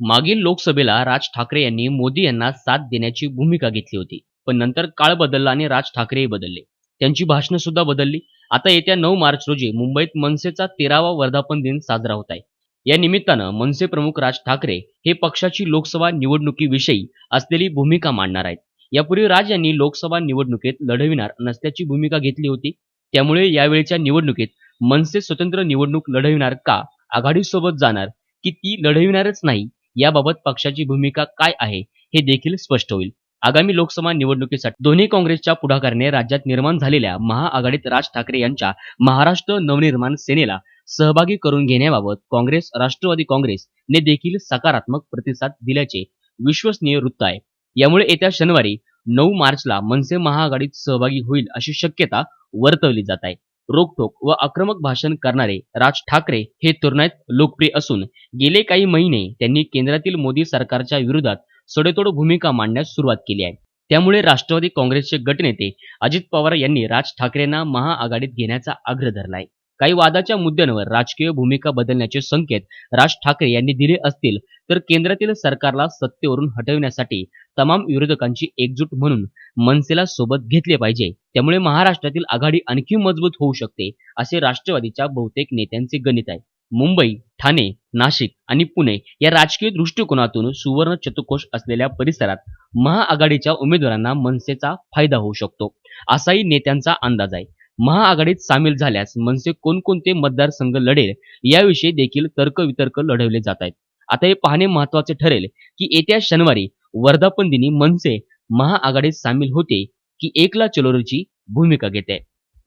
मागील लोकसभेला राज ठाकरे यांनी मोदी यांना साथ देण्याची भूमिका घेतली होती. पण नंतर काळ बदलला आणि राज ठाकरेही बदलले. त्यांची भाषणं सुद्धा बदलली. आता येत्या नऊ मार्च रोजी मुंबईत मनसेचा तेरावा वर्धापन दिन साजरा होत आहे. या निमित्तानं मनसे प्रमुख राज ठाकरे हे पक्षाची लोकसभा निवडणुकीविषयी असलेली भूमिका मांडणार आहेत. यापूर्वी राज यांनी लोकसभा निवडणुकीत लढविणार नसल्याची भूमिका घेतली होती. त्यामुळे यावेळीच्या निवडणुकीत मनसे स्वतंत्र निवडणूक लढविणार का आघाडीसोबत जाणार की ती लढविणारच नाही याबाबत पक्षाची भूमिका काय आहे हे देखील स्पष्ट होईल. आगामी लोकसभा निवडणुकीसाठी दोन्ही काँग्रेसच्या पुढाकाराने राज्यात निर्माण झालेल्या महाआघाडीत राज ठाकरे यांच्या महाराष्ट्र नवनिर्माण सेनेला सहभागी करून घेण्याबाबत काँग्रेस राष्ट्रवादी काँग्रेसने देखील सकारात्मक प्रतिसाद दिल्याचे विश्वसनीय वृत्त आहे. यामुळे येत्या शनिवारी नऊ मार्चला मनसे महाआघाडीत सहभागी होईल अशी शक्यता वर्तवली जात आहे. रोखोक व आक्रमक भाषण करणारे राज ठाकरे हे तरुणाईत लोकप्रिय असून गेले काही महिने त्यांनी केंद्रातील मोदी सरकारच्या विरोधात सडेतोड भूमिका मांडण्यास सुरुवात केली आहे. त्यामुळे राष्ट्रवादी काँग्रेसचे गटनेते अजित पवार यांनी राज ठाकरेंना महाआघाडीत घेण्याचा आग्रह धरलाय. काही वादाच्या मुद्द्यांवर राजकीय भूमिका बदलण्याचे संकेत राज ठाकरे यांनी दिले असतील तर केंद्रातील सरकारला सत्तेवरून हटविण्यासाठी तमाम विरोधकांची एकजूट म्हणून मनसेला सोबत घेतले पाहिजे. त्यामुळे महाराष्ट्रातील आघाडी आणखी मजबूत होऊ शकते असे राष्ट्रवादीच्या बहुतेक नेत्यांचे गणित आहे. मुंबई ठाणे नाशिक आणि पुणे या राजकीय दृष्टिकोनातून सुवर्ण चतुकोश असलेल्या परिसरात महाआघाडीच्या उमेदवारांना मनसेचा फायदा होऊ शकतो असाही नेत्यांचा अंदाज आहे. महाआघाडीत सामील झाल्यास मनसे कोणकोणते मतदारसंघ लढेल याविषयी देखील तर्कवितर्क लढवले जात आहेत. आता हे पाहणे महत्त्वाचे ठरेल की येत्या शनिवारी वर्धापन दिनी मनसे महाआघाडीत सामील होते की एकला चलोरीची भूमिका घेते.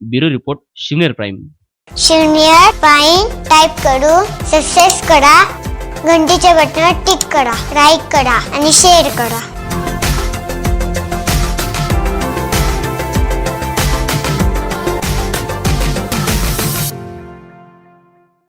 Bureau report Shivner prime. शून्य प्राईम टाईप करू सक्सेस करा घंटीच्या बटनावर टिक करा लाईक करा आणि शेअर करा.